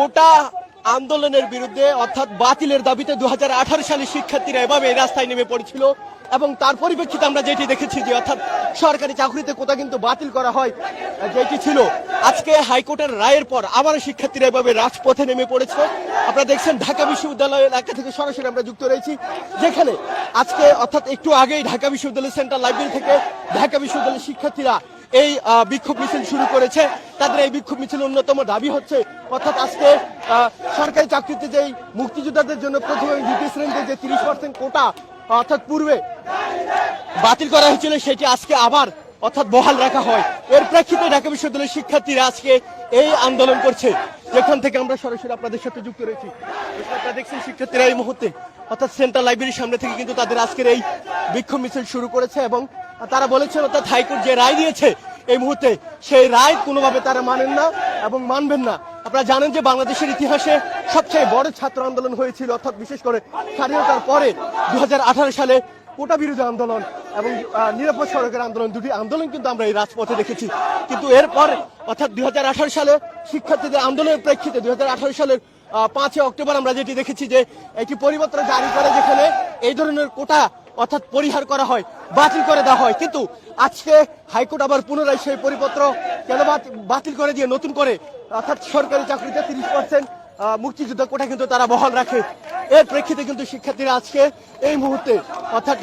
কোটা আন্দোলনের বিরুদ্ধে, অর্থাৎ বাতিলের দাবিতে দু হাজার সালে শিক্ষার্থীরা এভাবে রাস্তায় নেমে পড়েছিল। এবং তার পরিপ্রেক্ষিতে আমরা যেটি দেখেছি যে, অর্থাৎ সরকারি চাকরিতে কোটা কিন্তু বাতিল করা হয়, যেটি ছিল। আজকে হাইকোর্টের রায়ের পর আবার শিক্ষার্থীরা এভাবে রাজপথে নেমে পড়েছে। আপনারা দেখছেন ঢাকা বিশ্ববিদ্যালয় এলাকা থেকে সরাসরি আমরা যুক্ত রয়েছি, যেখানে আজকে, অর্থাৎ একটু আগেই ঢাকা বিশ্ববিদ্যালয় সেন্ট্রাল লাইব্রেরি থেকে ঢাকা বিশ্ববিদ্যালয়ের শিক্ষার্থীরা এই বিক্ষোভ মিছিল শুরু করেছে। তাদের এই বিক্ষোভ মিছিল অন্যতম দাবি হচ্ছে, অর্থাৎ আজকে সরকারি চাকরিতে যেই মুক্তিযোদ্ধাদের জন্য প্রথম দ্বিতীয় শ্রেণীতে যে তিরিশ পার্সেন্ট কোটা, অর্থাৎ পূর্বে বাতিল করা হয়েছিল, সেটি আজকে আবার, অর্থাৎ বহাল রাখা হয়। এর প্রেক্ষিতে ঢাকা বিশ্ববিদ্যালয়ের শিক্ষার্থীরা আজকে এই আন্দোলন করছে। যেখান থেকে আমরা সরাসরি আপনাদের সাথে যুক্ত রয়েছি। আপনারা দেখছেন শিক্ষার্থীরা এই মুহূর্তে, অর্থাৎ সেন্ট্রাল লাইব্রেরির সামনে থেকে কিন্তু তাদের আজকের এই বিক্ষোভ মিছিল শুরু করেছে এবং তারা বলেছেন, অর্থাৎ হাইকোর্ট যে রায় দিয়েছে এই মুহূর্তে, সেই রায় কোনোভাবে তারা মানেন না এবং মানবেন না। আপনারা জানেন যে বাংলাদেশের ইতিহাসে সবচেয়ে বড় ছাত্র আন্দোলন হয়েছিল, অর্থাৎ বিশেষ করে স্বাধীনতার পরে দু হাজার আঠারো সালে কোটা বিরোধী আন্দোলন এবং নিরাপদ সড়কের আন্দোলন দুটি আন্দোলন কিন্তু আমরা এই রাজপথে দেখেছি। কিন্তু এরপর, অর্থাৎ দুই হাজার আঠারো সালে শিক্ষার্থীদের আন্দোলনের প্রেক্ষিতে আঠারো সালের পাঁচই অক্টোবর আমরা যেটি দেখেছি যে, একটি পরিবর্তন জারি করে যেখানে এই ধরনের কোটা অর্থাৎ পরিহার করা হয়, বাতিল করে দেওয়া হয়। কিন্তু আজকে হাইকোর্ট আবার পুনরায় সেই পরিপত্র কেন বাতিল করে দিয়ে নতুন করে, অর্থাৎ সরকারি চাকরিতে তিরিশ পার্সেন্ট মুক্তিযুদ্ধ কোটা কিন্তু তারা বহাল রাখে। এর প্রেক্ষিতে কিন্তু শিক্ষার্থীরা আজকে এই মুহূর্তে, অর্থাৎ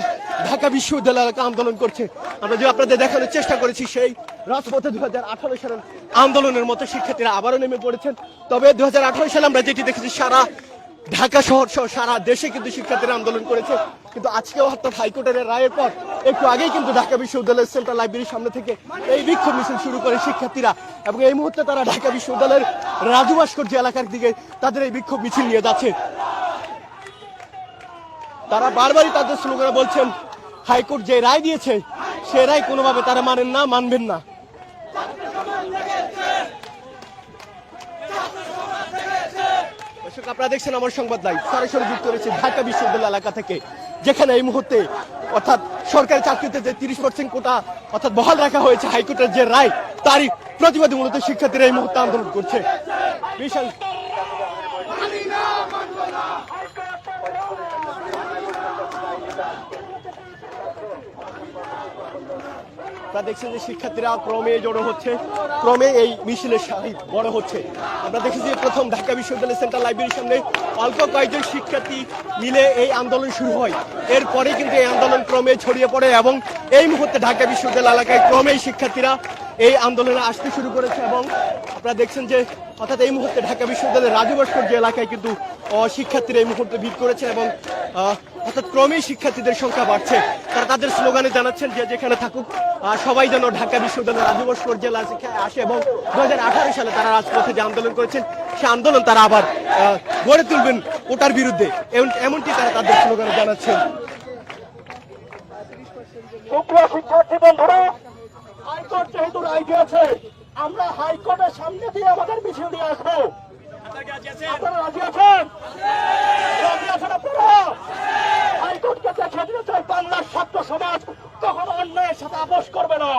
ঢাকা বিশ্ববিদ্যালয় এলাকা আন্দোলন করছে। আমরা যে আপনাদের দেখানোর চেষ্টা করেছি, সেই রাজপথে দু হাজার আঠারো সালের আন্দোলনের মতো শিক্ষার্থীরা আবারও নেমে পড়েছেন। তবে দু হাজার আঠারো সালে আমরা যেটি দেখেছি, সারা ঢাকা শহর সহ সারা দেশে কিন্তু শিক্ষার্থীরা আন্দোলন করেছে। কিন্তু আজকে অর্থাৎ হাইকোর্টের রায়ের পর একটু আগেই কিন্তু ঢাকা বিশ্ববিদ্যালয়ের সেন্ট্রাল লাইব্রেরির সামনে থেকে এই বিক্ষোভ মিছিল শুরু করে শিক্ষার্থীরা। এবং এই মুহূর্তে তারা ঢাকা বিশ্ববিদ্যালয়ের রাজু ভাস্কর্য এলাকার দিকে তাদের এই বিক্ষোভ মিছিল নিয়ে যাচ্ছে। তারা বারবারই তাদের স্লোগানে বলছেন, হাইকোর্ট যে রায় দিয়েছে, সে রায় কোনোভাবে তারা মানেন না, মানবেন না। আপনারা দেখছেন আমার সংবাদ লাইভ। সরাসরি যুক্ত রয়েছে ঢাকা বিশ্ববিদ্যালয় এলাকা থেকে যেখানে এই মুহূর্তে অর্থাৎ সরকারি চাকরিতে যে তিরিশ পার্সেন্ট কোটা অর্থাৎ বহাল রাখা হয়েছে হাইকোর্টের যে রায়, তারই প্রতিবাদী মূলত শিক্ষার্থীরা এই মুহূর্তে আন্দোলন করছে। বিশাল আপনারা দেখছেন যে শিক্ষার্থীরা ক্রমে জড়ো হচ্ছে, ক্রমে এই মিছিলের সাহিত্য বড় হচ্ছে। আমরা দেখেছি যে প্রথম ঢাকা বিশ্ববিদ্যালয় সেন্ট্রাল লাইব্রেরির সামনে অল্প কয়েকজন শিক্ষার্থী মিলে এই আন্দোলন শুরু হয়। এরপরে কিন্তু এই আন্দোলন ক্রমে ছড়িয়ে পড়ে এবং এই মুহূর্তে ঢাকা বিশ্ববিদ্যালয় এলাকায় ক্রমেই শিক্ষার্থীরা এই আন্দোলনে আসতে শুরু করেছে এবং আপনারা দেখছেন যে অর্থাৎ এই মুহূর্তে ঢাকা বিশ্ববিদ্যালয়ের রাজু ভাস্কর্য এলাকায় কিন্তু শিক্ষার্থীরা এই মুহূর্তে ভিড় করেছে এবং অর্থাৎ ক্রমেই শিক্ষার্থীদের সংখ্যা বাড়ছে। তারা তাদের স্লোগানে জানাচ্ছেন যে যেখানে থাকুক সবাই যেন ঢাকা বিশ্ববিদ্যালয়ের রাজু এলাকায় আসে এবং দু হাজার আঠারো সালে তারা রাজপথে যে আন্দোলন করেছেন, সে আন্দোলন তারা আবার গড়ে তুলবেন ওটার বিরুদ্ধে। এমন- এমনটি তারা তাদের স্লোগানে জানাচ্ছেন। শিক্ষার্থী বন্ধুরা হাইকোর্ট যেহেতু রায় দিয়েছে, আমরা হাইকোর্টের সামনে দিয়ে আমাদের মিছিল দিয়ে আসব। আপনারা রাজি আছেন? হাইকোর্টকে দেখে চাই বাংলার ছাত্র সমাজ কখনো অন্যায়ের সাথে করবে না।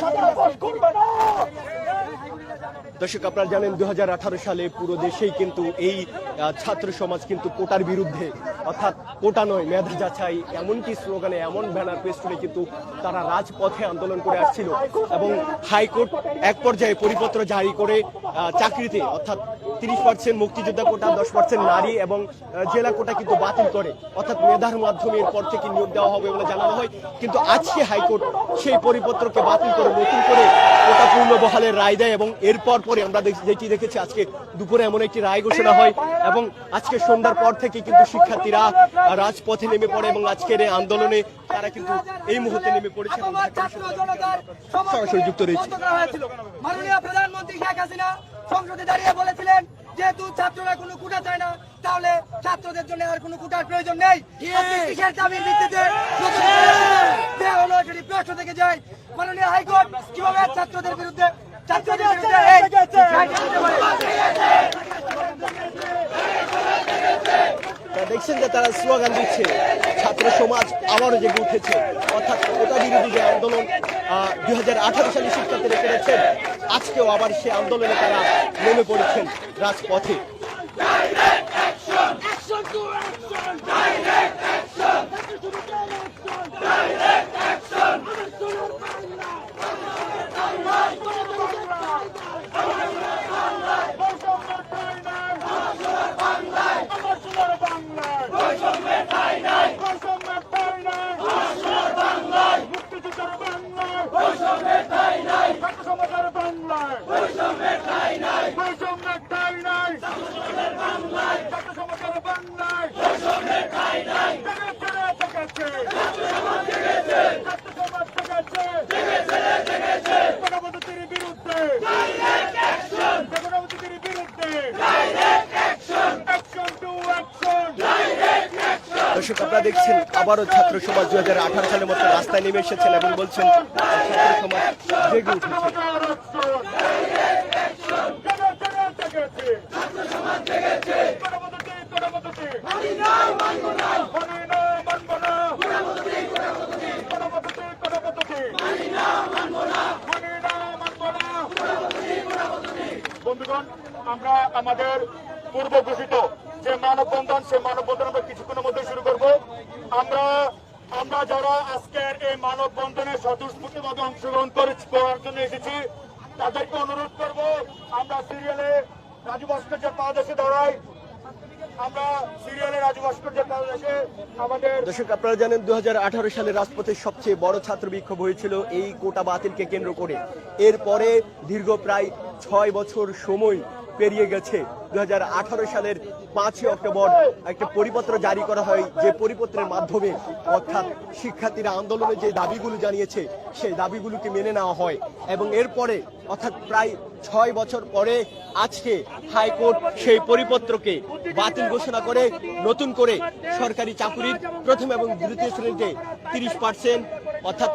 সাথে আপোষ করবে না। দর্শক, আপনারা জানেন দু হাজার আঠারো সালে পুরো দেশেই কিন্তু এই ছাত্র সমাজ কিন্তু কোটার বিরুদ্ধে অর্থাৎ কোটা নয় মেধা যাচাই, এমনকি স্লোগানে এমন ব্যানার পেস্টুনে কিন্তু তারা রাজপথে আন্দোলন করে আসছিল। এবং হাইকোর্ট এক পর্যায়ে পরিপত্র জারি করে চাকরিতে, অর্থাৎ তিরিশ পার্সেন্ট মুক্তিযোদ্ধা কোটা, দশ পার্সেন্ট নারী এবং জেলা কোটা কিন্তু বাতিল করে। অর্থাৎ মেধার মাধ্যমে এরপর থেকে নিয়োগ দেওয়া হবে বলে জানানো হয়। কিন্তু আজকে হাইকোর্ট সেই পরিপত্রকে বাতিল করে, নতুন করে কোটা পূর্ণ বহালের রায় দেয় এবং এরপর পরে আমরা যেটি দেখেছি আজকে দুপুরে এমন একটি রায় ঘোষণা হয় এবং আজকে সন্ধ্যার পর থেকে কিন্তু শিক্ষার্থীরা রাজপথে নেমে পড়ে এবং আজকের এই আন্দোলনে তারা কিন্তু এই মুহূর্তে নেমে পড়েছে সরাসরি যুক্ত রয়েছে। মাননীয় প্রধানমন্ত্রী শেখ হাসিনা সংসদে দাঁড়িয়ে বলেছিলেন যেহেতু ছাত্ররা কোনো কুটা চায় না তাহলে ছাত্রদের জন্য আর কোনো কুটার প্রয়োজন নেই। কিসের দাবির ভিত্তিতে দেয়া হলো সেটি প্রশ্ন থেকে যায় মাননীয় হাইকোর্ট কীভাবে ছাত্রদের বিরুদ্ধে ছাত্রদের দেখছেন যে তারা স্লোগান দিচ্ছে ছাত্র সমাজ আবারও জেগে উঠেছে। অর্থাৎ কোটা বিরোধী যে আন্দোলন দুই হাজার আঠারো সালে শিক্ষার্থীরা করেছেন আজকেও আবার সে আন্দোলনে তারা নেমে পড়েছেন রাজপথে। দর্শক আপনারা দেখছেন, আবারও ছাত্র সমাজ দুই হাজার আঠারো সালের মতো রাস্তায় নেমে এসেছেন এবং বলছেন ছাত্র সমাজ জেগে উঠেছে। আমরা আমাদের পূর্ব ঘোষিত যে মানববন্ধন সে মানববন্ধন আমরা কিছুক্ষণের মধ্যে শুরু করব আমরা আমরা যারা আজকের এই মানববন্ধনে স্বতঃস্ফূর্তভাবে অংশগ্রহণ করে করার জন্য এসেছি, তাদেরকে অনুরোধ করব, আমরা সিরিয়ালে রাজু ভাস্কর্যের পাদদেশে দাঁড়াই। আমরা সিরিয়ালে রাজু ভাস্কর্যের পাদদেশে আমাদের দর্শক, আপনারা জানেন দু হাজার আঠারো সালে রাজপথের সবচেয়ে বড় ছাত্র বিক্ষোভ হয়েছিল এই কোটা বাতিলকে কেন্দ্র করে। এরপরে দীর্ঘ প্রায় ছয় বছর সময় পেরিয়ে গেছে। দু হাজার আঠারো সালের পাঁচই অক্টোবর একটা পরিপত্র জারি করা হয়, যে পরিপত্রের মাধ্যমে অর্থাৎ শিক্ষার্থীরা আন্দোলনে যে দাবিগুলো জানিয়েছে, সেই দাবিগুলোকে মেনে নেওয়া হয়। এবং এরপরে, অর্থাৎ প্রায় ছয় বছর পরে আজকে হাইকোর্ট সেই পরিপত্রকে বাতিল ঘোষণা করে, নতুন করে সরকারি চাকুরির প্রথম এবং দ্বিতীয় শ্রেণীতে তিরিশ পার্সেন্ট, অর্থাৎ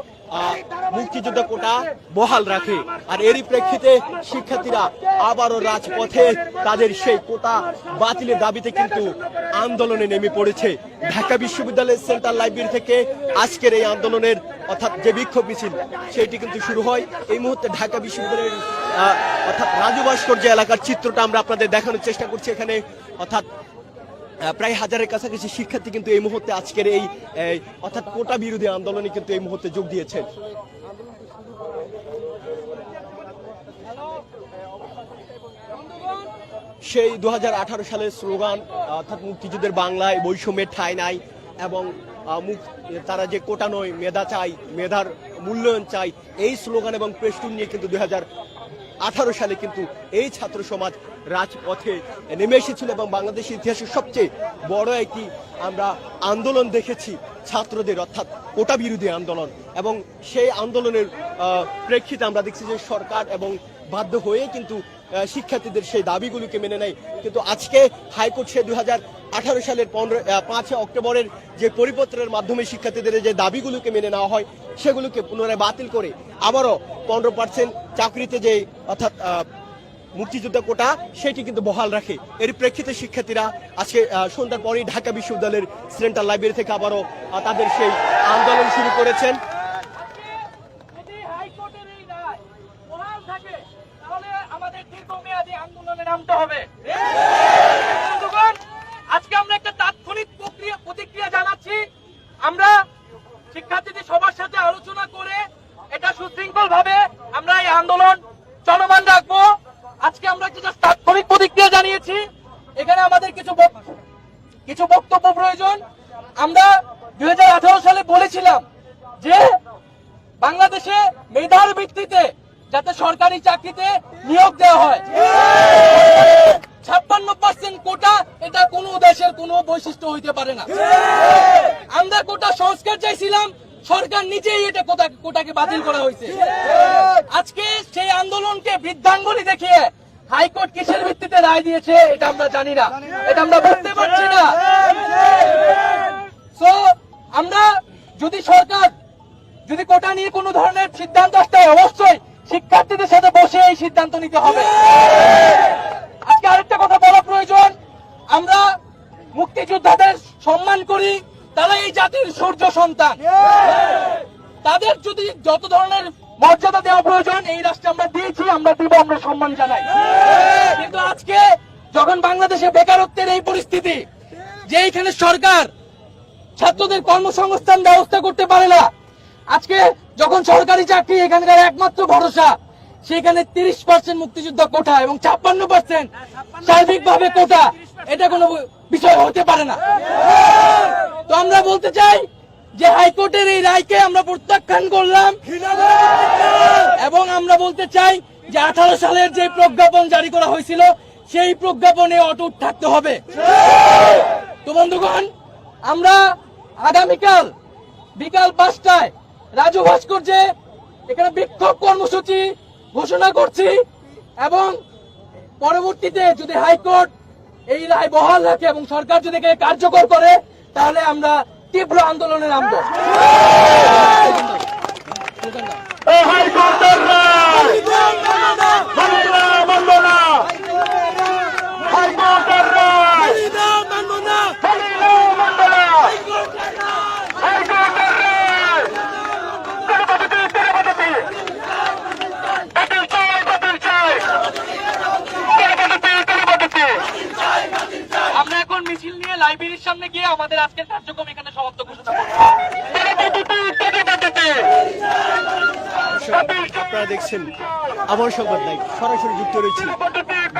মুক্তিযোদ্ধা কোটা বহাল রাখে। আর এরই প্রেক্ষিতে শিক্ষার্থীরা আবারও রাজপথে তাদের সেই কোটা বাতিলের দাবিতে কিন্তু আন্দোলনে নেমে পড়েছে। ঢাকা বিশ্ববিদ্যালয়ের সেন্ট্রাল লাইব্রেরি থেকে আজকের এই আন্দোলনের অর্থাৎ যে বিক্ষোভ মিছিল, সেটি কিন্তু শুরু হয়। এই মুহূর্তে ঢাকা বিশ্ববিদ্যালয়ের অর্থাৎ রাজু ভাস্কর্য এলাকার চিত্রটা আমরা আপনাদের দেখানোর চেষ্টা করছি। এখানে, অর্থাৎ প্রায় হাজারের কাছাকাছি শিক্ষার্থী কিন্তু এই মুহূর্তে আজকের এই অর্থাৎ কোটা বিরোধী আন্দোলনে কিন্তু এই মুহূর্তে যোগ দিয়েছেন। সেই দু সালের স্লোগান অর্থাৎ মুক্তিযুদ্ধের বাংলায় বৈষম্যের ঠাঁই নাই এবং তারা যে কোটা নয়, মেধা চাই, মেধার মূল্যায়ন চাই, এই স্লোগান এবং পেস্টুন নিয়ে কিন্তু দুই আঠারো সালে কিন্তু এই ছাত্র সমাজ রাজপথে নেমে এসেছিল এবং বাংলাদেশের ইতিহাসের সবচেয়ে বড় একটি আমরা আন্দোলন দেখেছি ছাত্রদের, অর্থাৎ কোটা বিরোধী আন্দোলন। এবং সেই আন্দোলনের প্রেক্ষিতে আমরা দেখছি যে সরকার এবং বাধ্য হয়ে কিন্তু শিক্ষার্থীদের সেই দাবিগুলোকে মেনে নেয়। কিন্তু আজকে হাইকোর্ট সে দুই আঠারো সালের পনেরো পাঁচই অক্টোবরের যে পরিপত্রের মাধ্যমে শিক্ষার্থীদের যে দাবিগুলোকে মেনে নেওয়া হয়, সেগুলোকে পুনরায় বাতিল করে আবারও পনেরো পার্সেন্ট চাকরিতে যে, অর্থাৎ মুক্তিযোদ্ধা কোটা, সেটি কিন্তু বহাল রাখে। এর প্রেক্ষিতে শিক্ষার্থীরা আজকে সন্ধ্যার পরেই ঢাকা বিশ্ববিদ্যালয়ের সেন্ট্রাল লাইব্রেরি থেকে আবারও তাদের সেই আন্দোলন শুরু করেছেন। আমরা এই আন্দোলন চলমান রাখব। আজকে আমরা একটা তাৎক্ষণিক প্রতিক্রিয়া জানিয়েছি। এখানে আমাদের কিছু কিছু বক্তব্য প্রয়োজন। আমরা দু হাজার আঠারো সালে বলেছিলাম যে বাংলাদেশে মেধার ভিত্তিতে যাতে সরকারি চাকরিতে নিয়োগ দেওয়া হয়। ছাপ্পান্ন পার্সেন্ট কোটা এটা কোন দেশের কোনো বৈশিষ্ট্য হইতে পারে না। আমরা কোটা সংস্কার চাইছিলাম সরকার নিজেই এটা কোটা কোটাকে বাতিল করা হয়েছে। আজকে সেই আন্দোলনকে বৃদ্ধাঙ্গুলি দেখিয়ে হাইকোর্ট কিসের ভিত্তিতে রায় দিয়েছে, এটা আমরা জানি না। এটা আমরা বুঝতে পারছি না। আমরা যদি সরকার যদি কোটা নিয়ে কোনো ধরনের সিদ্ধান্ত আসতে অবশ্যই শিক্ষার্থীদের সাথে বসে এই সিদ্ধান্ত নিতে হবে। আজকে আরেকটা কথা বলা প্রয়োজন। আমরা মুক্তিযোদ্ধাদের সম্মান করি তারা এই জাতির সূর্য সন্তান। তাদের যদি যত ধরনের মর্যাদা দেওয়া প্রয়োজন এই রাষ্ট্রে আমরা দিয়েছি আমরা দিব আমরা সম্মান জানাই। কিন্তু আজকে যখন বাংলাদেশে বেকারত্বের এই পরিস্থিতি যে এইখানে সরকার ছাত্রদের কর্মসংস্থান ব্যবস্থা করতে পারে না আজকে যখন সরকারি চাকরি এখানকার একমাত্র ভরসা সেখানে তিরিশ পার্সেন্ট মুক্তিযুদ্ধ কোটা এবং ছাপ্পান্ন পার্সেন্ট সার্বিক ভাবে কোটা এটা কোনো বিষয় হতে পারে না। তো আমরা বলতে চাই যে হাইকোর্টের এই রায়কে আমরা প্রত্যাখ্যান করলাম এবং আমরা বলতে চাই যে আঠারো সালের যে প্রজ্ঞাপন জারি করা হয়েছিল, সেই প্রজ্ঞাপনে অটুট থাকতে হবে। তো বন্ধুগণ, আমরা আগামীকাল বিকাল পাঁচটায় রাজু ভাস্কর্যে এখানে বিক্ষোভ কর্মসূচি ঘোষণা করছি এবং পরবর্তীতে যদি হাইকোর্ট এই রায় বহাল রাখে এবং সরকার যদি কার্যকর করে তাহলে আমরা তীব্র আন্দোলনে নামবো হাইকোর্টের রায় মানবনা মানবনা হাইকোর্টের রায় মানবনা মানবনা হাইকোর্টের রায় তিরুপতি তিরুপতি বাতিল চাই বাতিল চাই তিরুপতি তিরুপতি আমরা এখন মিছিল নিয়ে লাইব্রেরির সামনে গিয়ে আমাদের আজকের কার্যক্রম এখানে সমাপ্ত ঘোষণা করব আপনারা দেখছেন আমার সংবাদ নাই, সরাসরি যুক্ত রয়েছে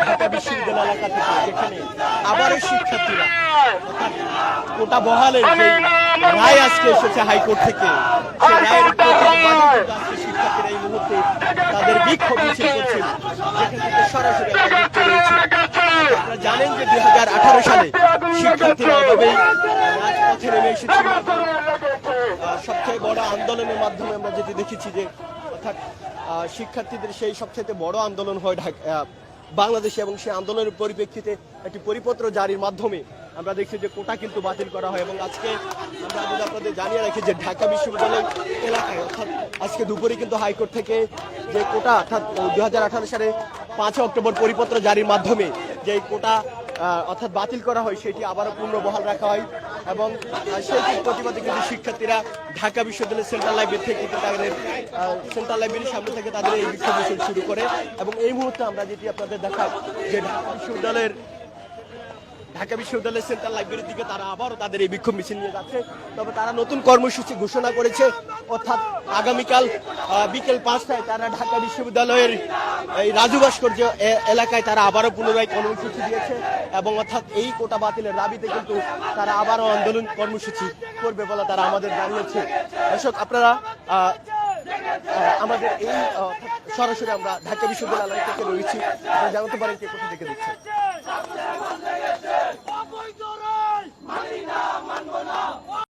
ঢাকা বিশ্ববিদ্যালয় এলাকা থেকে, যেখানে আবারও শিক্ষার্থীরা কোটা বহালের যে রায় আজকে এসেছে হাইকোর্ট থেকে, সেই রায়ের শিক্ষার্থীরা এই মুহূর্তে তাদের বিক্ষোভ মিছিল করছেন, যেখান সরাসরি যুক্ত রয়েছি। জানেন যে দুই হাজার আঠারো সালে শিক্ষার্থীরা রাজপথে নেমে এসেছিল। সবচেয়ে বড় আন্দোলনের মাধ্যমে আমরা যেটি দেখেছি যে, অর্থাৎ শিক্ষার্থীদের সেই সবচেয়ে বড় আন্দোলন হয় বাংলাদেশে এবং সেই আন্দোলনের পরিপ্রেক্ষিতে একটি পরিপত্র জারির মাধ্যমে আমরা দেখছি যে কোটা কিন্তু বাতিল করা হয় এবং আজকে আমরা যদি আপনাদের জানিয়ে রাখি যে ঢাকা বিশ্ববিদ্যালয় এলাকায়, অর্থাৎ আজকে দুপুরে কিন্তু হাইকোর্ট থেকে যে কোটা, অর্থাৎ দু হাজার আঠারো সালে পাঁচ অক্টোবর পরিপত্র জারির মাধ্যমে যে কোটা অর্থাৎ বাতিল করা হয়, সেটি আবারও পুনর্বহাল বহাল রাখা হয় এবং সেই প্রতিবাদে কিন্তু শিক্ষার্থীরা ঢাকা বিশ্ববিদ্যালয়ের সেন্ট্রাল লাইব্রেরি থেকে তাদের সেন্ট্রাল লাইব্রেরির সামনে থেকে তাদের এই বিক্ষোভ শুরু করে। এবং এই মুহূর্তে আমরা যেটি আপনাদের দেখাই যে ঢাকা বিশ্ববিদ্যালয়ের ঢাকা বিশ্ববিদ্যালয়ের সেন্ট্রাল লাইব্রেরির দিকে তারা আবারও তাদের এই বিক্ষোভ মিছিল নিয়ে যাচ্ছে। তবে তারা নতুন কর্মসূচি ঘোষণা করেছে। অর্থাৎ আগামীকাল বিকেল পাঁচটায় তারা ঢাকা বিশ্ববিদ্যালয়ের এই রাজু ভাস্কর্য এলাকায় তারা আবারও পুনরায় কর্মসূচি দিয়েছে এবং অর্থাৎ এই কোটা বাতিলের দাবিতে কিন্তু তারা আবারও আন্দোলন কর্মসূচি করবে বলে তারা আমাদের জানিয়েছে। দর্শক, আপনারা আমাদের এই সরাসরি আমরা ঢাকা বিশ্ববিদ্যালয় থেকে রয়েছি। জানাতে পারেন কে কোথা থেকে দেখছেন।